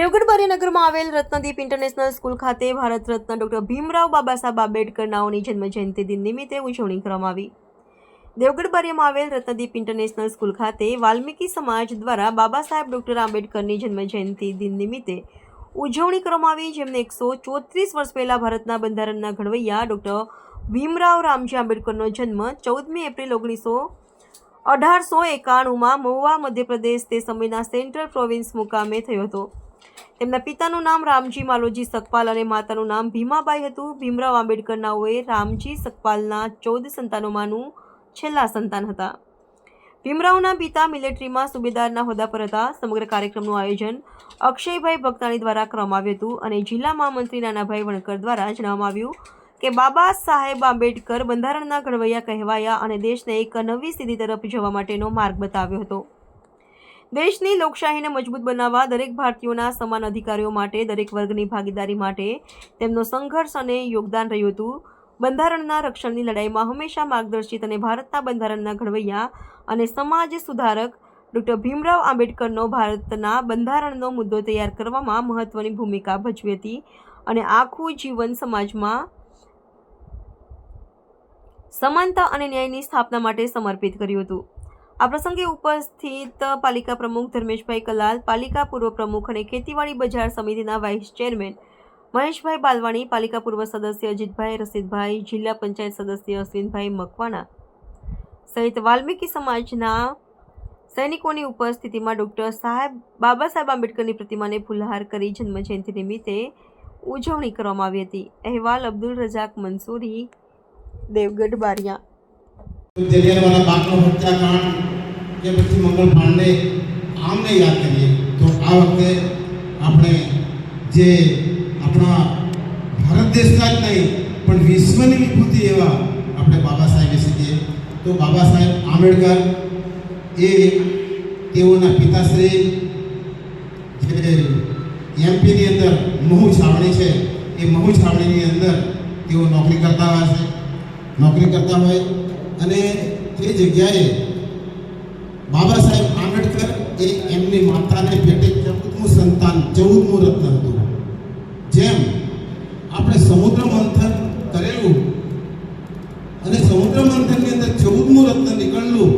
દેવગઢબારિયાનગરમાં આવેલ Ratnadeep international school ખાતે Bharat Ratna doctor Bhimrao Baba Saheb આંબેડકરનાઓની જન્મજયંતિ દિન નિમિત્તે ઉજવણી કરવામાં આવી. દેવગઢ દેવગઢબારિયામાં આવેલ રત્નદીપ ઇન્ટરનેશનલ સ્કૂલ ખાતે વાલ્મીકી સમાજ દ્વારા બાબા સાહેબ ડોક્ટર આંબેડકરની જન્મજયંતિ દિન નિમિત્તે ઉજવણી કરવામાં આવી, જેમને એકસો ચોત્રીસ વર્ષ પહેલાં ભારતના બંધારણના ઘડવૈયા ડોક્ટર ભીમરાવ રામજી આંબેડકરનો જન્મ ચૌદમી એપ્રિલ ઓગણીસો અઢારસો એકાણુંમાં મહુવા મધ્યપ્રદેશ તે સમયના સેન્ટ્રલ પ્રોવિન્સ મુકામે થયો હતો. તેમના પિતાનું નામ રામજી માલોજી સકપાલ અને માતાનું નામ ભીમાબાઈ હતું. ભીમરાવ આંબેડકરનાઓએ રામજી સકપાલના ચૌદ સંતાનોમાંનું છેલ્લા સંતાન હતા. ભીમરાવના પિતા મિલિટરીમાં સુબેદારના હોદ્દા પર હતા. સમગ્ર કાર્યક્રમનું આયોજન અક્ષયભાઈ ભક્તાણી દ્વારા કરવામાં આવ્યું હતું અને જિલ્લા મહામંત્રી નાનાભાઈ વણકર દ્વારા જણાવવામાં આવ્યું કે, બાબા સાહેબ આંબેડકર બંધારણના ઘડવૈયા કહેવાયા અને દેશને એક નવી સ્થિતિ તરફ જવા માટેનો માર્ગ બતાવ્યો હતો. દેશની લોકશાહીને મજબૂત બનાવવા દરેક ભારતીયોના સમાન અધિકારીઓ માટે, દરેક વર્ગની ભાગીદારી માટે તેમનો સંઘર્ષ અને યોગદાન રહ્યું હતું. બંધારણના રક્ષણની લડાઈમાં હંમેશા માર્ગદર્શિત અને ભારતના બંધારણના ઘડવૈયા અને સમાજ સુધારક ડૉક્ટર ભીમરાવ આંબેડકરનો ભારતના બંધારણનો મુદ્દો તૈયાર કરવામાં મહત્વની ભૂમિકા ભજવી હતી અને આખું જીવન સમાજમાં સમાનતા અને ન્યાયની સ્થાપના માટે સમર્પિત કર્યું હતું. આ પ્રસંગે ઉપસ્થિત પાલિકા પ્રમુખ ધર્મેશભાઈ કલાલ, પાલિકા પૂર્વ પ્રમુખ અને ખેતીવાડી બજાર સમિતિના વાઇસ ચેરમેન મહેશભાઈ બાલવાણી, પાલિકા પૂર્વ સદસ્ય અજીતભાઈ રસિદભાઈ, જિલ્લા પંચાયત સદસ્ય અશ્વિનભાઈ મકવાણા સહિત વાલ્મીકી સમાજના સૈનિકોની ઉપસ્થિતિમાં ડૉક્ટર સાહેબ બાબા સાહેબ આંબેડકરની પ્રતિમાને ફુલહાર કરી જન્મજયંતિ નિમિત્તે ઉજવણી કરવામાં આવી હતી. અહેવાલ અબ્દુલ રજાક મંસૂરી, દેવગઢ બારિયા. કે પછી મંગળ પાંડે આમને યાદ કરીએ, તો આ વખતે આપણે જે આપણા ભારત દેશના જ નહીં, પણ વિશ્વની વિભૂતિ એવા આપણે બાબા સાહેબ શીખીએ. તો બાબા સાહેબ આંબેડકર એ તેઓના પિતાશ્રી, જે એમપીની અંદર મહુ છાવણી છે, એ મહુ છાવણીની અંદર તેઓ નોકરી કરતા હોય છે. નોકરી કરતા હોય અને તે જગ્યાએ એ એમની માતાને ભેટે ચૌદમું સંતાન, ચૌદમું રત્ન હતું. જેમ આપણે સમુદ્ર મંથન કરેલું અને સમુદ્ર મંથનની અંદર ચૌદમું રત્ન નીકળેલું,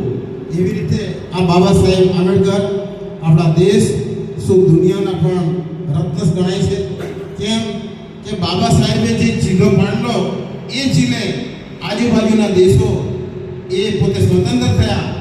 એવી રીતે આ બાબા સાહેબ આંબેડકર આપણા દેશ શું દુનિયાના પણ રત્ન ગણાય છે. કેમ કે બાબા સાહેબે જે જીલો માંડલો એ જીલે આજુબાજુના દેશો એ પોતે સ્વતંત્ર થયા.